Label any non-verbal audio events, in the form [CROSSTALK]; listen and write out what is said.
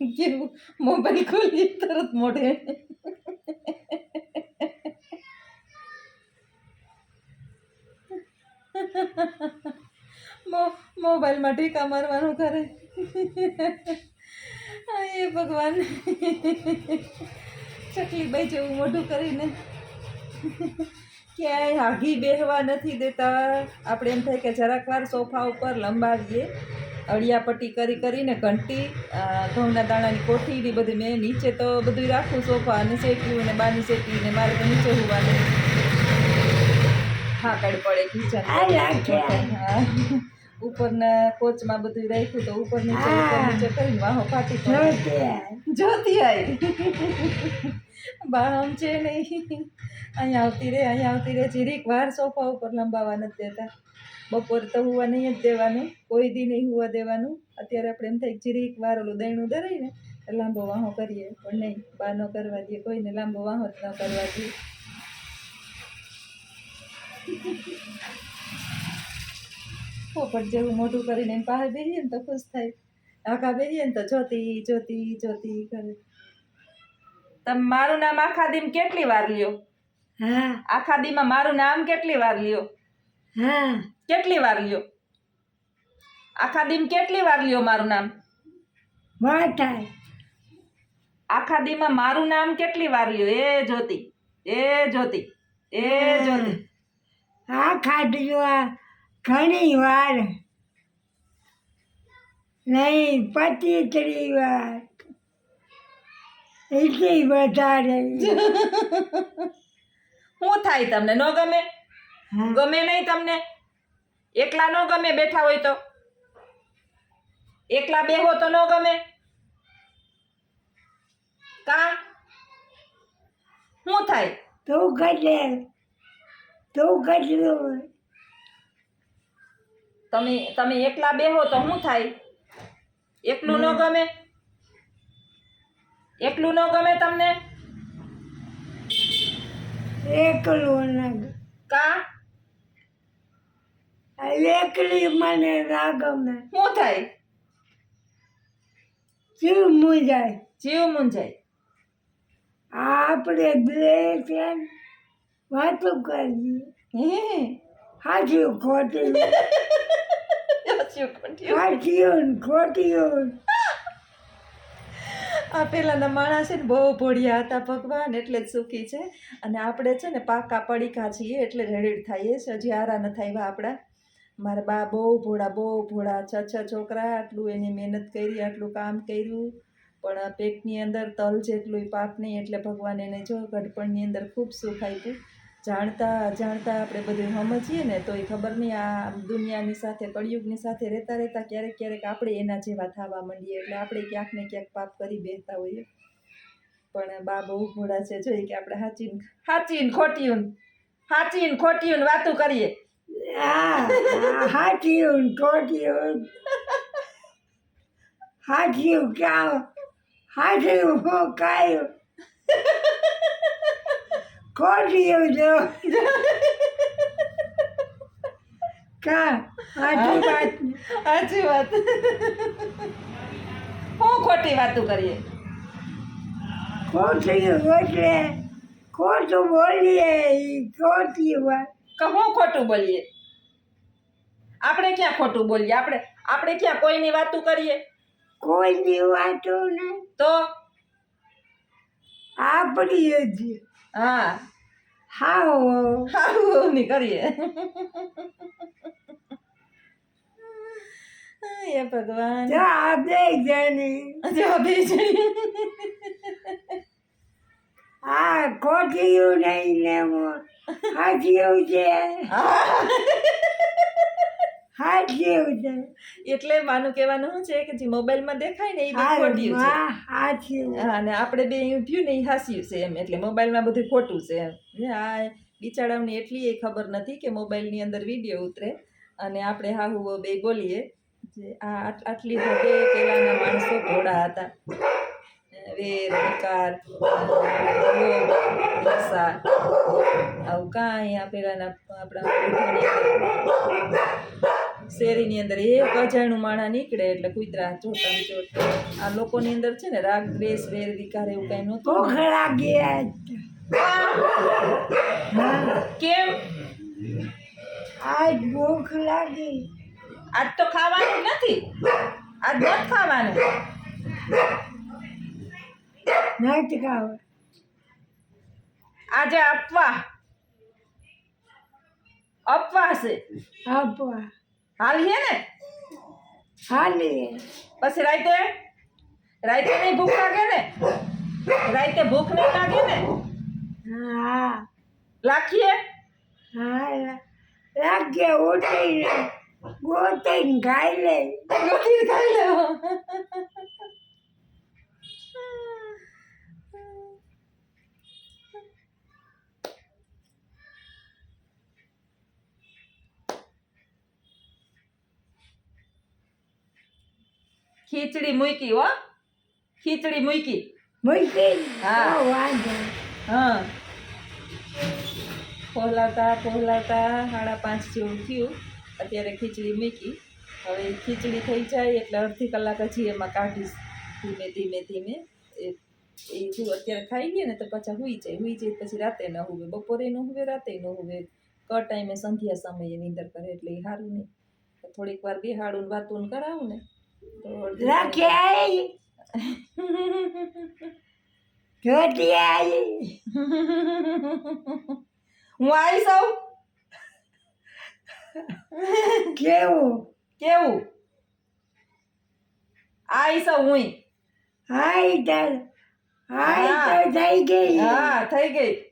કેવું મોબાઈલ ખોલી તરત મોઢે. મોબાઈલમાં ટીકા મારવાનું કરે એ ભગવાન. ચકલી બાઈ જેવું મોઢું કરીને. ક્યાંય હાગી બેહવા નથી દેતા. આપણે એમ થાય કે જરાક વાર સોફા ઉપર લંબાવીએ. અળિયા પટ્ટી કરી કરીને ઘંટી ઘઉંના દાણાની કોઠી ને બધી મેં નીચે તો બધું રાખું સોફા અને શેક્યું ને બાની શેકી ને મારે તો નીચે હોવાનું. હા કાઢ પડે કિચન હા. ઉપરના કોચમાં બધું રાખ્યું તો ઉપર નીચે ઉપર. નીચે કરીને વાહો ફાટી જોતી આવી બાહમ છે નહીં. અહીંયા આવતી રે અહીંયા આવતી રે. જીરીક વાર સોફા ઉપર લંબાવા નથી દેતા. બપોર તો હુવા નહીં જ દેવાનું. કોઈ દી નહીં હુવા દેવાનું. અત્યારે આપણે એમ થાય જીરીક વાર ઓલું દૈણું દરાય ને લાંબો વાહો કરીએ. પણ નહીં બા ન કરવા દઈએ કોઈને લાંબો વાહો જ ન કરવા દઈએ પોપટ જેવું મોઢું કરીને એની પાસે બેસીએ ને તો ખુશ થાય. આખા બેસીએ ને તો જોતી જોતી જોતી કરે. તમે મારું નામ આખા દીમ કેટલી વાર લ્યો? હા. આખા દીમાં મારું નામ કેટલી વાર લ્યો? હા. કેટલી વાર લ્યો? આખા દીમ કેટલી વાર લ્યો મારું નામ? વાટાય આખા દીમાં મારું નામ કેટલી વાર લ્યો? એ જ્યોતિ એ જ્યોતિ એ જ્યોતિ આ. ખાધું ઘણી વાર. નહીં પચીસ ત્રીસ વાર. એટલી વધારે. શું થાય તમને? ન ગમે? હા. ગમે નહીં તમને? એકલા ન ગમે બેઠા હોય તો? એકલા બેહો તો ન ગમે? કા? શું થાય? તું કટે તું કટલું તમે તમે એકલા બેહો તો શું થાય? એકલું ન ગમે? એકલું ન ગમે તમને? એકલું ન કા? એકલી મને ના ગમે. શું થાય? જીવ મૂંઝાય. જીવ મૂંઝાય. આપણે બે છે વાતો કરવી. હે? હાજી ખોટી. [LAUGHS] ખોટ્યું? સાચું ને આ પેલાના માણસ છે ને બહુ ભોળિયા હતા ભગવાન એટલે જ સુખી છે. અને આપણે છે ને પાકા પડીકા છીએ એટલે રેડી થઈએ છે હજી આરા ન થાય આપણા. મારા બા બહુ ભોળા બહુ ભોળા. છ છ છોકરા આટલું એની મહેનત કરી આટલું કામ કર્યું. પણ પેટની અંદર તલ જેટલું પાપ નહીં એટલે ભગવાન એને જો ગઢપણની અંદર ખૂબ સુખ આપ્યું. જાણતા અજાણતા આપણે બધું સમજીએ ને, તો એ ખબર નહીં આ દુનિયાની સાથે, કળિયુગની સાથે રહેતા રહેતા ક્યારેક ક્યારેક આપણે એના જેવા થવા માંડીએ એટલે આપણે ક્યાંક ને ક્યાંક પાપ કરી બેસતા હોઈએ. પણ બા બહુ ભોળા છે જોઈએ કે આપણે હાચીન હાચીન ખોટીયું હાચીન ખોટીયું વાતું કરીએ. હાચીયું ખોટીયું હાચીયું ક્યાં, હાચીયું કાયું? ખોટી જો કા સાચી વાત. સાચી વાત હું ખોટી વાતો કરીએ? ખોટી એટલે ખોટું બોલીએ? ખોટી વાત. કે હું ખોટું બોલીએ? આપણે ક્યાં ખોટું બોલીએ? આપણે આપણે ક્યાં કોઈની વાતો કરીએ? કોઈની વાતો નહીં. તો? આપણી જ. હા હાવ હારું ની કરીએ એ ભગવાન જો બે જણી જો બે જણી આ ખોટીયું નહીં ને હાથિયું છે હાથિયું છે એટલે માનું કહેવાનું શું છે કે જે મોબાઈલમાં દેખાય ને એ બધું ખોટ્યું છે. હા અને આપણે બે ઉઠ્યું ને એ હાસ્યું છે એમ એટલે મોબાઈલમાં બધું ખોટું છે એમ. આ બિચારાઓને એટલી એ ખબર નથી કે મોબાઈલની અંદર વીડિયો ઉતરે. અને આપણે હાહુ બે બોલીએ. આ આટલી હદે બે પહેલાંના માણસો ઘોડા હતા. વેર વિકાર આવું કાંઈ આ પહેલાંના આપણા શેરીની અંદર એક અજાણું માણા નીકળે એટલે કુતરા જોતા જોતા. આ લોકોની અંદર છે ને રાગ દ્વેષ વેર વિકાર એવું કઈ નહોતું. કેમ? આજ ભૂખ લાગી. આજ તો ખાવાનું નથી. આજ નથી ખાવાનું. નથી ખાવા. આજે આપવા અપવા છે. આપવા હાલીએ ને? હાલી પછી રાતે? રાતે નહીં ભૂખ લાગે ને? રાતે ભૂખ નહીં લાગે ને? હા. લાખીએ? હા લાગે ઉઠીને ગોતીને ખાઈ લે. ગોતીને ખાઈ લેવો ખીચડી મૂકી હો. ખીચડી મૂકી. મૂકી? હા. વાંધો હા. પહોલાતા પહોલાતા સાડા પાંચ જેવું થયું. અત્યારે ખીચડી મૂકી. હવે ખીચડી થઈ જાય એટલે અડધી કલાક હજી એમાં કાઢીશ. ધીમે ધીમે ધીમે. એ જો અત્યારે ખાઈ ગઈ ને તો પાછા હુઈ જાય. હુઈ જાય પછી રાતે ન હુવે. બપોરે ન હુવે રાતે ન હુવે. ક ટાઈમે સંધ્યા સમયે નીંદર કરે એટલે એ સારું નહીં. થોડીક વાર બેહાડું વાતું કરાવું ને. આવી હું આવીશ આવું કેવું? કેવું? આવીશ આવું હું તાર હાય હા. તો થઈ ગઈ. હા થઈ ગઈ.